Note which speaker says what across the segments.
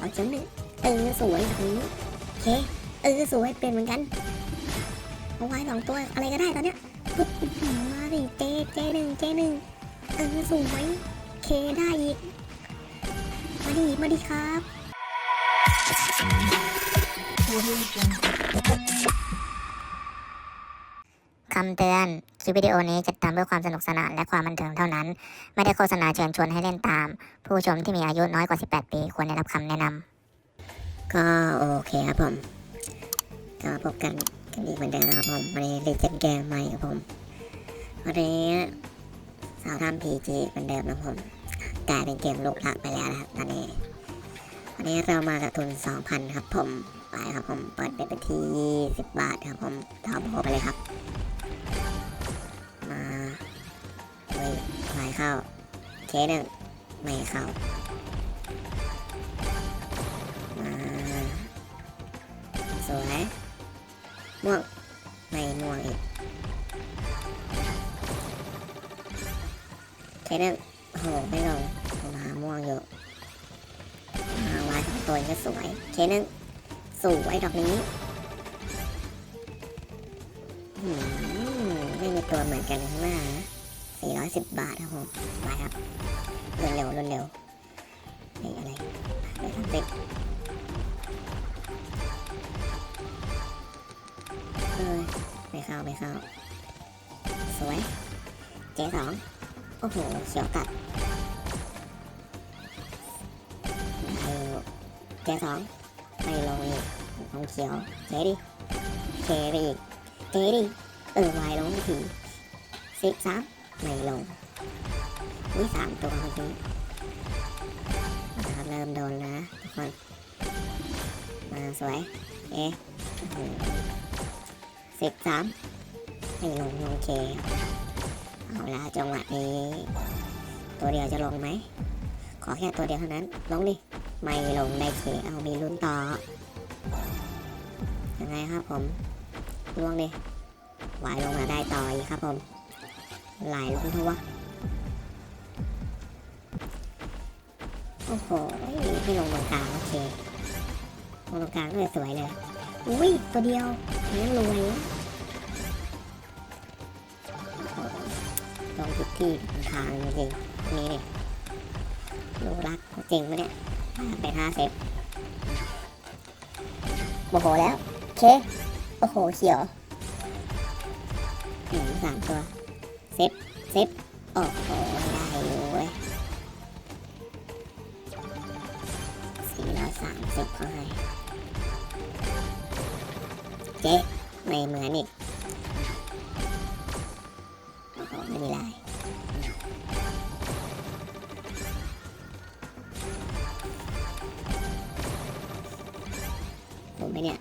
Speaker 1: เอเขียวหนึ่งเออสวยโอ้โอเคเออสวยเป็นเหมือนกันเอาไว้สองตัวอะไรก็ได้ตอนเนี้ยปุ๊บมาดิเจเจหนึ่งเจหนึ่งเออสวยเคได้อีกมาดิมาดิครับำ
Speaker 2: เตือน คลิปวิดีโอนี้จะทำเพื่อความสนุกสนานและความบันเทิงเท่านั้น ไม่ได้โฆษณาเชิญชวนให้เล่นตาม ผู้ชมที่มีอายุน้อยกว่า 18 ปี ควรได้รับคำแนะนำ
Speaker 1: ก็โอเคครับผม ก็พบกันกันอีกเหมือนเดิมนะครับผม วันนี้รีเจนเกมใหม่ครับผม วันนี้สาวทำพีจีเหมือนเดิมนะครับผม กลายเป็นเกมลูกหลักไปแล้วนะครับตอนนี้ วันนี้เรามากับทุน 2,000 ครับผมไปครับผมเปิดเป็นไปที่20บาทครับผมทอมโไปเลยครับ เข้าเคสหนึ่งไม่เข้าสวยม่วงไม่ม่วงอีกเคสหนึ่งโหไม่ลงมาม่วงอยู่มาวายสองตัวก็สวยเคสหนึ่งสวยดอกนี้ไม่มีตัวเหมือนกันข้างหน้า 410 บาทครับผมไปครับรวดเร็วรวดเร็วนี่อะไรได้ทำเด็กเอ้ยไม่เข้าไม่เข้าสวยเจสองโอ้โหเขียวตัดได้อเจสองไม่ลงอีกลงเขียวเจดิเคไปอีกเจดิเออวายลงอีกทีสิบสาม ไม่ลงอุ้ยสามตัวเมื่อกี้นะครับเริ่มโดนแล้วนะทุกคน มาสวย เอ๊ะสิบสามไม่ลงลงเคเอาละจังหวะนี้ ตัวเดียวจะลงไหม ขอแค่ตัวเดียวเท่านั้น ลงดิ ไม่ลงได้เค เอามีลุ้นต่อ ยังไงครับผมล่วงดิวายลงมาได้ต่ออีกครับผม ไหลลงเถอะวะโอ้โหไม่ลงตรงกลางโอเคลงตรงกลางก็เลยสวยเลยอุ้ยตัวเดียวงั้นรวยลองผิดที่ทางจริงนี่เนี่ยลูกรักจริงปะเนี่ยไปห้าเซฟโมโหแล้ว เค โอ้โหเขียวหนึ่งสามตัว เซฟเซฟโอ้โหได้อยู่เว้ยสี่ร้อยสามสิบเขาให้เจ๊ไม่เหมือนอีกโอ้โหไม่มีลายผมไหมเนี่ย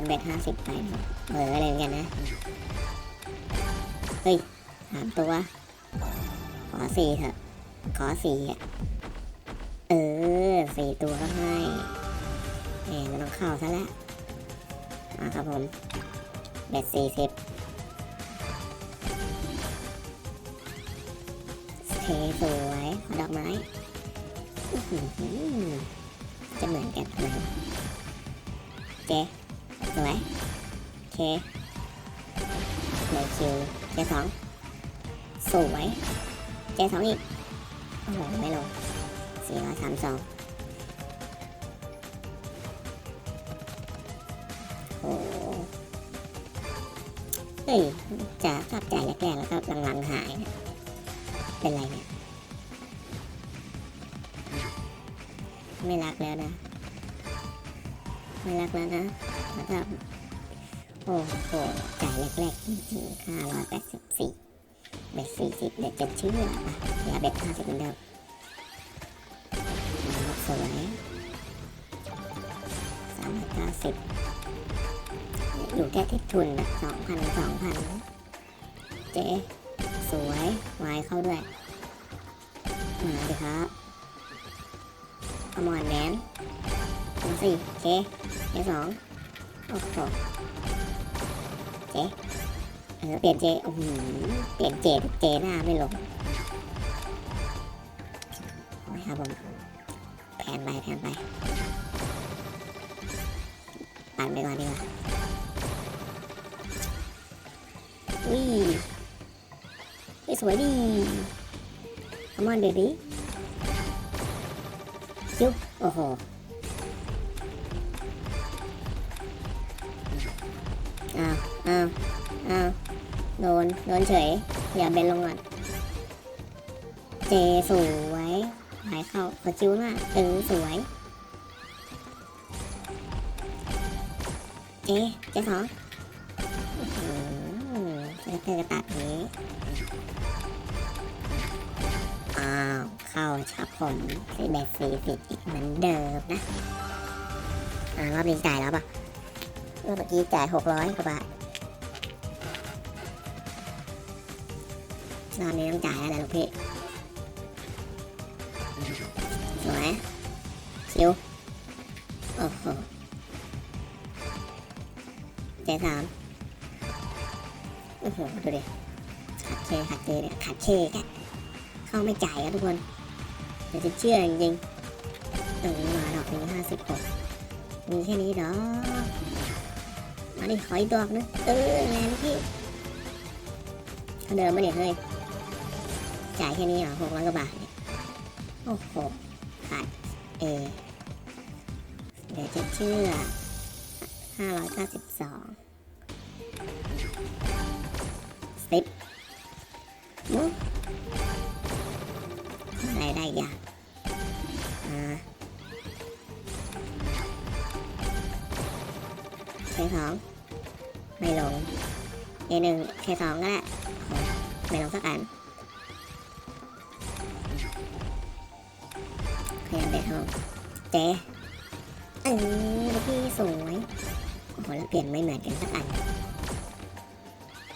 Speaker 1: นเบ็ดห้าสิบไปเบอร์อะไรเหมือนกันนะ เฮ้ยสามตัว ขอสี่เถอะ ขอสี่อะ เออสี่ตัวก็ให้แหมมันต้องเข้าซะแล้วมาครับผม เบ็ดสี่สิบเทสวยดอกไม้จะเหมือนกันทำไมเจ๊ สวยเคเลยคิวเจ๊สองสวยเจ๊สองอีก โอ้โห ไม่ลงสี่ร้อยสามสองโอ้เฮ้ยจะกลับใจแรกๆแล้วก็หลังๆหาย เป็นไรเนี่ย ไม่รักแล้วนะ ไม่รักแล้วนะนะครับโอ้โหจ่ายแรกๆจริงๆห้าร้อยแปดสิบสี่เบ็ดสี่สิบเบ็ดจ็ดเชื่อเหลือเบ็ดห้าสิบเหมือนเดิมสวยสามร้อยเก้าสิบอยู่แค่ที่ทุนสองพันสองพันเจ๊สวยวายเข้าด้วยมาดิครับขมอนแมน สิเจ๊เจ๊สองโอ้โหเจ๊เออเปลี่ยนเจ๊โอ้โหเปลี่ยนเจเจหน้าไม่ลงครับผมแผนไปแผนไปปั่นไปก่อนดีกว่าวิวิสวยดีขมอนเบบี้จุ๊บโอ้โห อ้าวอ้าวอ้าวโดน โดนเฉย อย่าเบนลงก่อน เจสวยหายเข้าขอจิ้วมากเออสวย เจ เจสองอื้อหือจะเธอกระตัดนี้ อ้าว เข้าชับผมที่แบบฟรีฟิอีกเหมือนเดิมนะ อ่ารอบนี้จ่ายแล้วปะ มื่อกี้จ่ายหกร้อยกว่าบาทรอบนี้ต้องจ่ายแล้วแหละลูกพี่ สวยชิว โอ้โหเจสามโอ้โห ดูดิ ขัดเคขัดเจเนี่ยขัดเคแกเข้าไม่จ่ายอะทุกคน เดี๋ยวจะเชื่อจริงๆเออมาดอกนี้ห้าสิบหกมีแค่นี้เดอ มาดิขออีกดอกนึงเออไงลูกพี่เขาเดิมมาเนี่ยเฮ้ยจ่ายแค่นี้เหรอหกร้อยกว่าบาทเนี่ยโอ้โหขาดเอเดี๋ยวจะเชื่อห้าร้อยเก้าสิบสองสิบมุกอะไรได้อีกอย่างอ่าเคสอง ไม่ลงเอหนึ่งเคสองก็ได้โอ้โหไม่ลงสักอันพยายามเด็ดห้องเจ๊เออพี่สวยโอ้โหแล้วเปลี่ยนไม่เหมือนกันสักอัน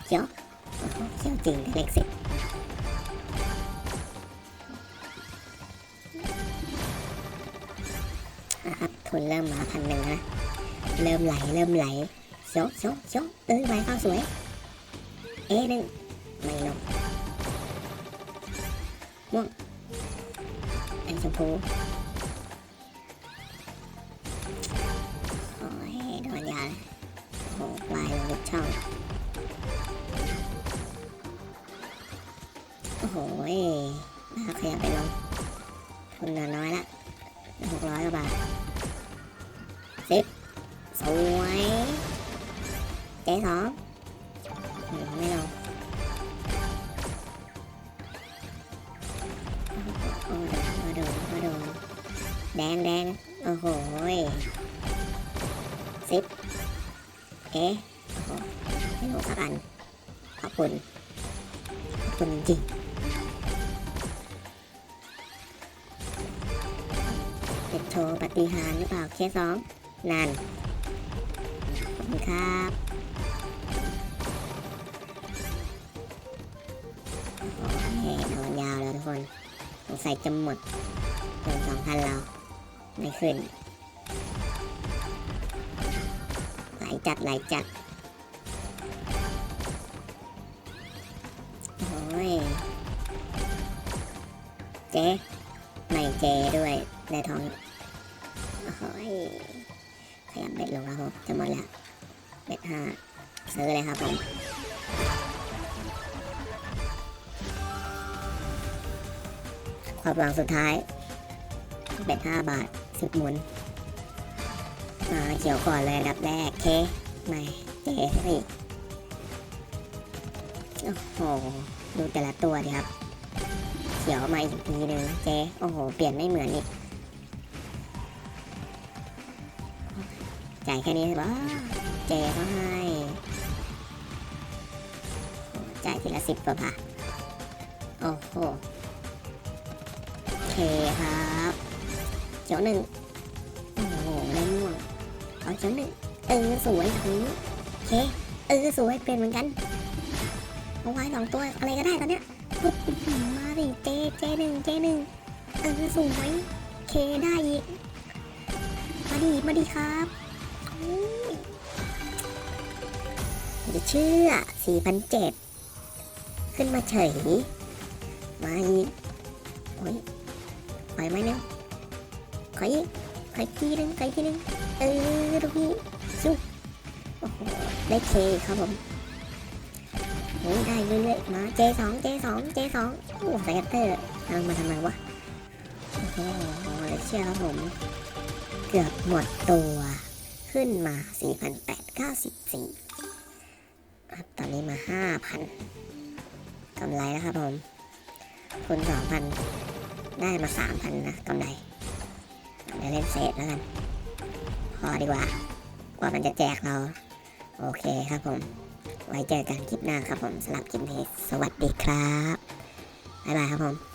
Speaker 1: เจ้าโอ้โหเจ้าจริงเล็กสิบนะครับทุนเริ่มมาพันหนึ่งนะ เริ่มไหล เริ่มไหล โชะโชะโชะเออไว้ข้าวสวย เอหนึ่งไม่ลงม่วงเป็นชมพูโอ้ยโดนยาโอ้โหวายลงทุกช่องโอ้โหมาขยับไปลงทุนเหลือน้อยละหกร้อยกว่าบาทสิบสวย เจ๊สองอืมไม่ลงโอ้โอ้โดนโอ้โดนแดงแดงโอ้โหสิบเอ๊ะโอ้โหไม่รู้สักอันขอบคุณขอบคุณจริงเป็นโชว์ปฏิหารหรือเปล่าเคสสองนั่นขอบคุณครับ อ้โหนอนยาวแล้วทุกคนสงสัยจะหมดเกินสองพันเราไม่ขึ้นไหลจัดไหลจัดโอ้ยเจ๊ไม่เจด้วยได้ทองอยู่โอ้ยขยับเบ็ดลงแล้วผมจะหมดแล้วเบ็ดห้าซื้อเลยครับผม ความหวังสุดท้ายเบ็ดห้าบาทสิบหมุนมาเขียวก่อนเลยอันดับแรกเคไม่เจสิโอ้โหดูแต่ละตัวดิครับ เขียวมาอีกทีหนึ่งเจโอ้โห เปลี่ยนไม่เหมือนอีกจ่ายแค่นี้ใช่ปะเจก็ให้จ่ายทีละสิบกว่าบาทโอ้โห เคครับเขียวหนึ่งโอ้โหได้ม่วงเอาชั้นหนึ่งเออสวยถือโอเคเออสวยเป็นเหมือนกันเอาไว้สองตัวอะไรก็ได้ตอนเนี้ยปุ๊บมาดิเจเจหนึ่งเจหนึ่งเออสวยเคได้อีกมาดิมาดิครับจะเชื่อสี่พันเจ็ดขึ้นมาเฉยมาอีกโอ้ย ขออีกไหมนึงขออีกขออีกทีนึงขออีกทีนึงเออลูกพี่ชุบโอ้โหได้เคครับผมโอ้ยได้เรื่อยๆมา J2 J2 J2 โอ้สเก็ตเตอร์เอามาทำไมวะโอ้โหเหลือเชื่อครับผม เกือบหมดตัวขึ้นมา 4,894ครับตอนนี้มา 5,000กำไรแล้วครับผมคูณ2,000 ได้มา3,000นะกำไรเดี๋ยวเล่นเศษแล้วกัน พอดีกว่า กว่ามันจะแจกเรา โอเคครับผม ไว้เจอกันคลิปหน้าครับผมสำหรับคลิปนี้ สวัสดีครับ บ๊ายบายครับผม